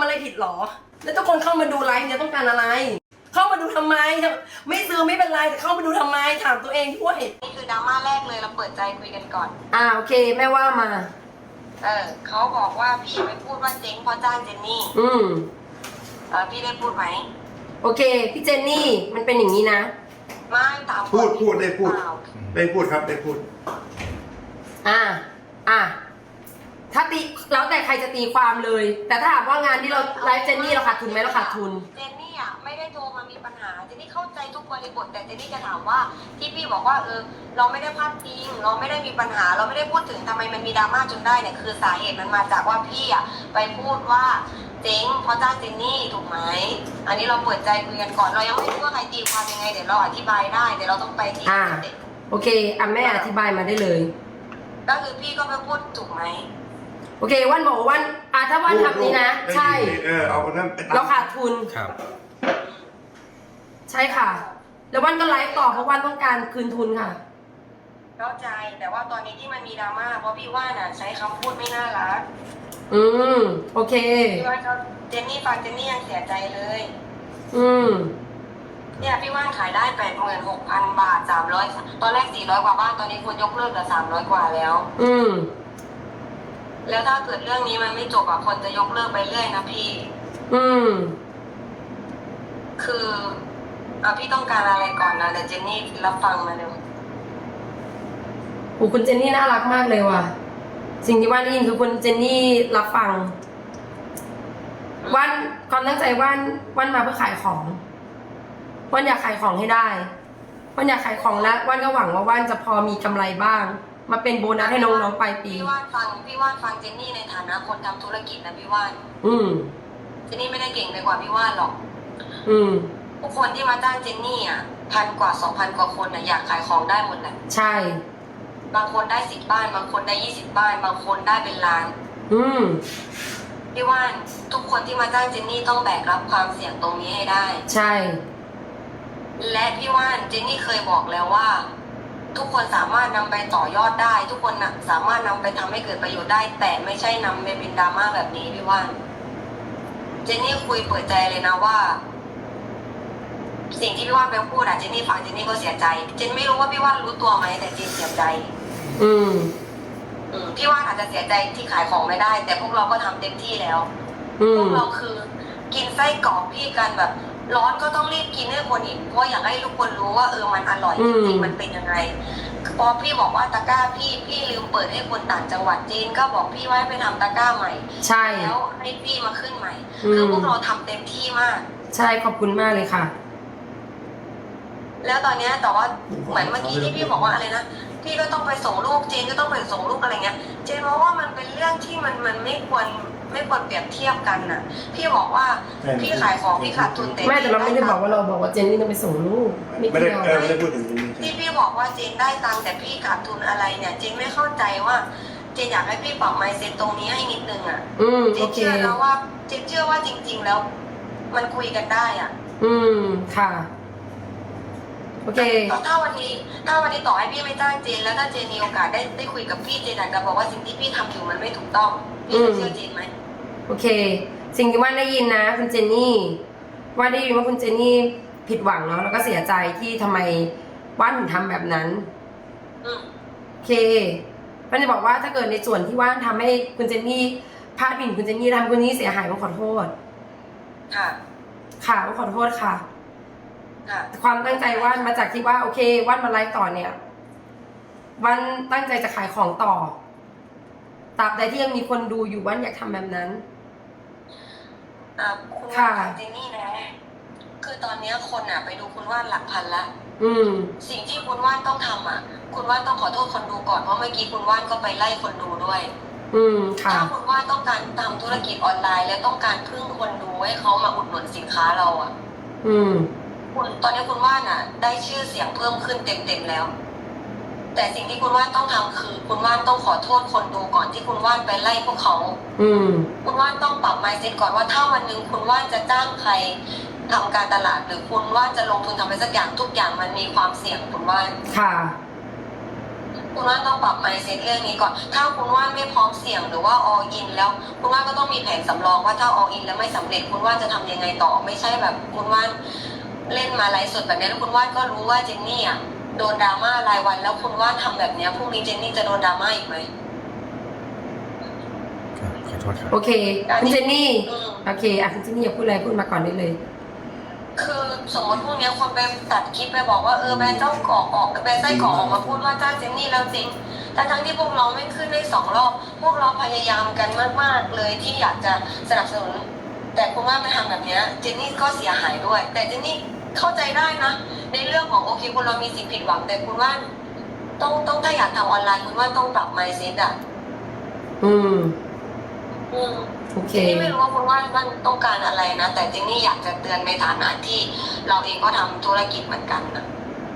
ำอะไรผิดหรอ แล้วทุกคนเข้ามาดูไลฟ์เนี่ยต้องการอะไร เข้ามาดูทำไม ไม่ซื้อไม่เป็นไรแต่เข้ามาดูทำไมถามตัวเองด้วยนี่คือดราม่าแรกเลยเราเปิดใจคุยกันก่อน อ่าโอเคแม่ว่ามา เออเขาบอกว่าพี่ไปพูดว่าเจ๊งเพราะจ้างเจนนี่ อืมเออพี่ได้พูดไหมโอเค พี่เจนนี่มันเป็นอย่างนี้นะ ไม่ถามก่อนพูดพูดได้พูดเปล่าได้พูดครับได้พูด อ่า อ่า ถ้าตีแล้วแต่ใครจะตีความเลย แต่ถ้าถามว่างานที่เราไลฟ์เจนนี่เราขาดทุนไหมเราขาดทุน เจนนี่อะไม่ได้โทรมามีปัญหาเจนนี่เข้าใจทุกบริบทแต่เจนนี่จะถามว่าที่พี่บอกว่าเออเราไม่ได้พลาดพิงเราไม่ได้มีปัญหา เราไม่ได้พูดถึงทำไมมันมีดราม่าจนได้เนี่ยคือสาเหตุมันมาจากว่าพี่อะไปพูดว่าเจ๊งเพราะจ้างเจนนี่ถูกไหมอันนี้เราเปิดใจคุยกันก่อนเรายังไม่รู้ว่าใครตีความยังไงเดี๋ยวเราอธิบายได้เดี๋ยวเราต้องไปที่อ่า โอเคอะแม่อธิบายมาได้เลย ก็คือพี่ก็ไปพูดถูกไหม โอเควันบอกว่าวันอะถ้าวันทำนี้นะพูดใช่ได้ยินเออเอาคนนั้นไปตมเราขาดทุน ครับ ใช่ค่ะ แล้ววันก็ไลฟ์ต่อเพราะวันต้องการคืนทุนค่ะ เข้าใจแต่ว่าตอนนี้ที่มันมีดราม่าเพราะพี่ว่าน่ะใช้คำพูดไม่น่ารักอืม โอเค พี่ว่าเขาเจนนี่ฟังเจนนี่ยังเสียใจเลย อืม เนี่ยพี่ว่านขายได้แปดหมื่นหกพันบาทสามร้อยตอนแรกสี่ร้อยกว่าบ้านตอนนี้ควรยกเลิกเหลือสามร้อยกว่าแล้ว อืม แล้วถ้าเกิดเรื่องนี้มันไม่จบอะคนจะยกเลิกไปเรื่อยนะพี่ อืม คืออะพี่ต้องการอะไรก่อนนะแต่เจนนี่รับฟังมาเร็วโอ้คุณเจนนี่น่ารักมากเลยว่ะ สิ่งที่ว่านได้ยินคือคุณเจนนี่รับฟังวันความตั้งใจว่านว่านมาเพื่อขายของว่านอยากขายของให้ได้ว่านอยากขายของแล้วว่านก็หวังว่าว่านจะพอมีกำไรบ้าง มาเป็นโบนัสให้น้องๆปลายปี พี่ว่านฟังพี่ว่านฟังเจนนี่ในฐานะคนทำธุรกิจนะพี่ว่านอืม เจนนี่ไม่ได้เก่งไปกว่าพี่ว่านหรอกอืมผู้คนที่มาจ้างเจนนี่อะพันกว่าสองพันกว่าคนอะอยากขายของได้หมดแหละใช่ บางคนได้สิบบ้าน บางคนได้ยี่สิบบ้าน บางคนได้เป็นล้านอืม พี่ว่านทุกคนที่มาจ้างเจนนี่ต้องแบกรับความเสี่ยงตรงนี้ให้ได้ ใช่ และพี่ว่านเจนนี่เคยบอกแล้วว่า ทุกคนสามารถนำไปต่อยอดได้ ทุกคนนะสามารถนำไปทำให้เกิดประโยชน์ได้ แต่ไม่ใช่นำไปเป็นดราม่าแบบนี้พี่ว่านเจนนี่คุยเปิดใจเลยนะว่า สิ่งที่พี่ว่านไปพูดอะเจนนี่ฟังเจนนี่ก็เสียใจ เจนไม่รู้ว่าพี่ว่านรู้ตัวไหมแต่เจนเสียใจ อืมอืมพี่ว่านอาจจะเสียใจที่ขายของไม่ได้ แต่พวกเราก็ทำเต็มที่แล้วอืพวมกเราคือ กินไส้กรอกพี่กันแบบ ร้อนก็ต้องรีบกินให้คนเห็นเพราะอยากให้ทุกคนรู้ว่าเออมันอร่อยอืจมริงๆมันเป็นยังไงพอพี่บอกว่าตะกร้าพี่พี่ลืมเปิดให้คนต่างจังหวัดจีนก็บอกพี่ว่าให้ไปทำตะกร้าใหม่ ใช่แล้วให้พี่มาขึ้นใหม่อืมคือพวกเราทำเต็มที่มาก ใช่ขอบคุณมากเลยค่ะ แล้วตอนเนี้ยแต่ว่าเหมือนเมื่อกี้ที่พี่บอกว่าอะไรนะพี่ก็ต้องไปส่งลูกเจนก็ต้องไปส่งลูกอะไรเงี้ยเจนมองว่ามันเป็นเรื่องที่มันมันไม่ควร ไม่ควรเปรียบเทียบกันน่ะ พี่บอกว่าพี่ขายของพี่ขาดทุนแต่ไม่แต่เราไม่ได้บอกว่าเราบอกว่าเจนนี่ต้องไปส่งลูกไม่ไม่ได้เกี่ยวเออไม่ได้พูดถึงตรงนี้ใช่ที่พี่บอกว่าเจนได้ตังค์แต่พี่ขาดทุนอะไรเนี่ยเจนไม่เข้าใจว่าเจนอยากให้พี่ปรับไมเซ็ตตรงนี้ให้นิดนึงอะอืมเจโอนเคเชื่อแล้วว่าเจนเชื่อว่าจริง ๆ แล้ว มันคุยกันได้อะ อืมค่ะ โอเค ถ้าวันนี้ถ้าวันนี้ต่อให้พี่ไม่จ้างเจน แล้วถ้าเจนมีโอกาสได้ได้คุยกับพี่เจนอาจจะบอกว่าสิ่งที่พี่ทำอยู่มันไม่ถูกต้องพี่จะเชื่อเจนไหมโอเค สิ่งที่ว่านได้ยินนะ คุณเจนนี่ ว่านได้ยินว่าคุณเจนนี่ผิดหวังเนาะแล้วก็เสียใจที่ทำไมว่านถึงทำแบบนั้นอืมโอเคว่านจะบอกว่าถ้าเกิดในส่วนที่ว่านทำให้คุณเจนนี่พลาดพิงคุณเจนนี่ทำให้คุณเจนนี่เสียหายว่านขอโทษ ค่ะ ค่ะว่านขอโทษค่ะ ค่ะความตั้งใจว่านมาจากที่ว่าโอเค ว่านมาไลฟ์ต่อเนี่ย วันตั้งใจจะขายของต่อตราบใดที่ยังมีคนดูอยู่ว่านอยากทำแบบนั้น อ่าคุณค่ะ ว่าเจนนี่นะ คือตอนเนี้ยคนอะ ไปดูคุณว่านหลักพันละ อืม สิ่งที่คุณว่านต้องทำอะ คุณว่านต้องขอโทษคนดูก่อน เพราะเมื่อกี้คุณว่านก็ไปไล่คนดูด้วย อืมค่ะ ถ้าคุณว่านต้องการทำธุรกิจออนไลน์ และต้องการพึ่งคนดูให้เขามาอุดหนุนสินค้าเราอะ อืม คุณตอนนี้คุณว่านอะ ได้ชื่อเสียงเพิ่มขึ้นเต็มๆแล้ว แต่สิ่งที่คุณว่านต้องทำคือ คุณว่านต้องขอโทษคนดูก่อนที่คุณว่านไปไล่พวกเขา อืม คุณว่านต้องปรับ mindset ก่อนว่าถ้าวันหนึ่งคุณว่านจะจ้างใครทำการตลาดหรือคุณว่านจะลงทุนทำอะไรสักอย่างทุกอย่างมันมีความเสี่ยงคุณว่านค่ะ คุณว่านต้องปรับ mindset เรื่องนี้ก่อน ถ้าคุณว่านไม่พร้อมเสี่ยงหรือว่า all in แล้ว คุณว่านก็ต้องมีแผนสำรองว่าถ้า all in แล้วไม่สำเร็จ คุณว่านจะทำยังไงต่อไม่ใช่แบบ คุณว่าน เล่นมาไลฟ์สดแบบนี้แล้วคุณว่านก็รู้ว่าเจนนี่อะโดนดราม่ารายวัน แล้วคุณว่านทำแบบเนี้ยพรุ่งนี้เจนนี่จะโดนดราม่าอีกไหมครับขอโทษครับ โอเคคุณเจนนี่อืม โอเคอะคุณเจนนี่อย่าพูดอะไรพูดมาก่อนได้เลย คือสมมติพวกเนี้ยคนไปตัดคลิปไปบอกว่าเออแบรนด์เจ้ากรอกออกแบรนด์ไส้กรอกออกมาพูดว่าจ้างเจนนี่แล้วจริง แต่ทั้งที่พวกเราไม่ขึ้นได้สองรอบ พวกเราพยายามกันมากๆเลยที่อยากจะสนับสนุน แต่คุณว่ามาทำแบบเนี้ยเจนนี่ก็เสียหายด้วย แต่เจนนี่ เข้าใจได้นะ ในเรื่องของโอเคคุณเรามีสิทธิ์ผิดหวังแต่คุณว่า ต้องต้องถ้าอยากทำออนไลน์คุณว่าต้องปรับ mindset อะอืม อืมโอเคเจนนี่ไม่รู้ว่าคุณว่ามันต้องการอะไรนะ แต่เจนนี่อยากจะเตือนในฐานะที่ เราเองก็ทำธุรกิจเหมือนกันนะ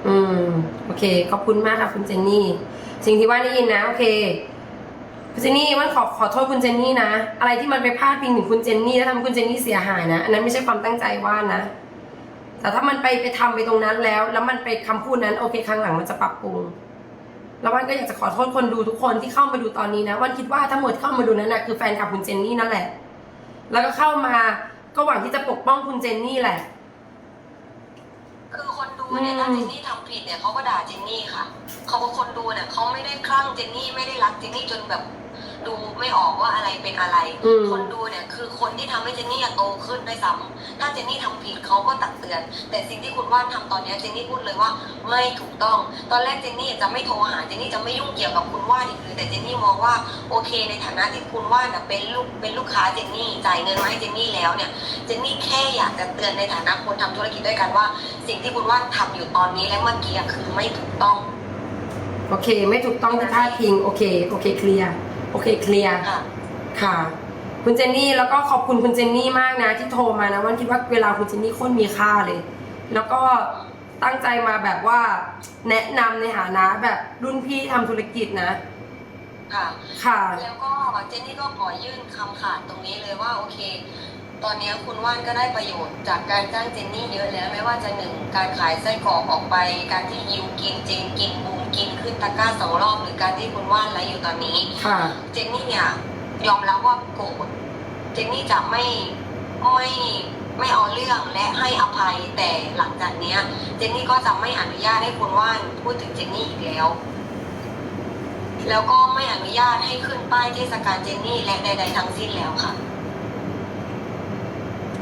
อืม โอเค ขอบคุณมากค่ะคุณเจนนี่ สิ่งที่ว่าได้ยินนะ โอเคคุณเจนนี่วันขอขอโทษคุณเจนนี่นะ อะไรที่มันไปพลาดพิงถึงคุณเจนนี่แล้วทำให้คุณเจนนี่เสียหายนะ อันนั้นไม่ใช่ความตั้งใจว่านะ แต่ถ้ามันไปไปทำไปตรงนั้นแล้ว แล้วมันไปคำพูดนั้นโอเคครั้งหลังมันจะปรับปรุง แล้ววันก็อยากจะขอโทษคนดูทุกคนที่เข้ามาดูตอนนี้นะวันคิดว่าทั้งหมดที่เข้ามาดูนั้นนะคือแฟนคลับคุณเจนนี่นั่นแหละ แล้วก็เข้ามาก็หวังที่จะปกป้องคุณเจนนี่แหละ คือคนดูเนี่ยอืมถ้าเจนนี่ทำผิดเนี่ยเขาก็ด่าเจนนี่ค่ะเขาก็คนดูเนี่ยเขาไม่ได้คลั่งเจนนี่ไม่ได้รักเจนนี่จนแบบ ดูไม่ออกว่าอะไรเป็นอะไร อืม คนดูเนี่ยคือคนที่ทำให้เจนนี่โตขึ้นด้วยซ้ำถ้าเจนนี่ทำผิดเขาก็ตักเตือน แต่สิ่งที่คุณว่านทำตอนเนี้ยเจนนี่พูดเลยว่าไม่ถูกต้อง ตอนแรกเจนนี่จะไม่โทรหาเจนนี่จะไม่ยุ่งเกี่ยวกับคุณว่านอีกเลยแต่เจนนี่มองว่าโอเค ในฐานะที่คุณว่านน่ะเป็นลูกเป็นลูกค้าเจนนี่จ่ายเงินมาให้เจนนี่แล้วเนี่ย เจนนี่แค่อยากจะเตือนในฐานะคนทำธุรกิจด้วยกันว่า สิ่งที่คุณว่านทำอยู่ตอนนี้และเมื่อกี้อะคือไม่ถูกต้อง โอเค ไม่ถูกต้องที่พลาดพิง โอเค โอเค เคลียร์ โอเคเคลียร์ค่ะ ค่ะ คุณเจนนี่แล้วก็ขอบคุณคุณเจนนี่มากนะ ที่โทรมานะวันคิดว่าเวลาคุณเจนนี่โคตรมีค่าเลย แล้วก็ตั้งใจมาแบบว่า แนะนำในฐานะแบบรุ่นพี่ทำธุรกิจนะ ค่ะ ค่ะ แล้วก็เจนนี่ก็ขอยื่นคำขาดตรงนี้เลยว่าโอเค ตอนนี้คุณว่านก็ได้ประโยชน์จากการจ้างเจนนี่เยอะแล้วไม่ว่าจะหนึ่งการขายไส้กรอกออกไป การที่ยิวกินเจนกินบูม กินขึ้นตะกร้าสองรอบหรือการที่คุณว่านไลฟ์อยู่ตอนนี้ ค่ะ เจนนี่เนี่ยยอมรับว่าโกรธเจนนี่จะไม่ไม่ไม่เอาเรื่องและให้อภัยแต่หลังจากเนี้ย เจนนี่ก็จะไม่อนุญาตให้คุณว่านพูดถึงเจนนี่อีกแล้ว แล้วก็ไม่อนุญาตให้ขึ้นป้ายเทศกาลเจนนี่และใด ๆ ทั้งสิ้นแล้วค่ะ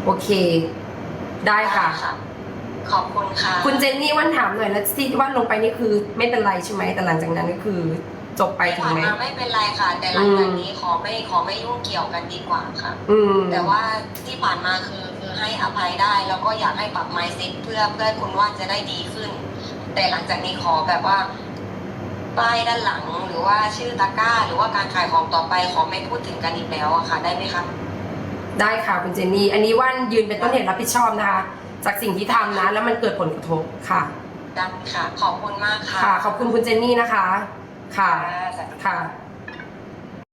โอเค ได้ค่ะ ขอบคุณค่ะ คุณเจนนี่วันถามหน่อยแล้วที่ว่าลงไปนี่คือไม่เป็นไรใช่ไหมแต่หลังจากนั้นก็คือจบไปที่ถูกผ่านไหมมาไม่เป็นไรค่ะ แต่หลังจากนี้ขอไม่ขอไม่ยุ่งเกี่ยวกันดีกว่าค่ะอืมแต่ว่าที่ผ่านมาคือคือให้อภัยได้ แล้วก็อยากให้ปรับ mindset เพื่อเพื่อคุณว่านจะได้ดีขึ้น แต่หลังจากนี้ขอแบบว่าป้ายด้านหลังหรือว่าชื่อตะกร้า หรือว่าการขายของต่อไปขอไม่พูดถึงกันอีกแล้วอะค่ะ ได้ไหมคะได้ค่ะคุณเจนนี่ อันนี้ว่านยืนเป็นต้นเหตุรับผิดชอบนะคะ จากสิ่งที่ทำนะ แล้วมันเกิดผลกระทบค่ะ ได้ค่ะ ขอบคุณมากค่ะค่ะ ขอบคุณคุณเจนนี่นะคะ ค่ะสวัสดีค่ะ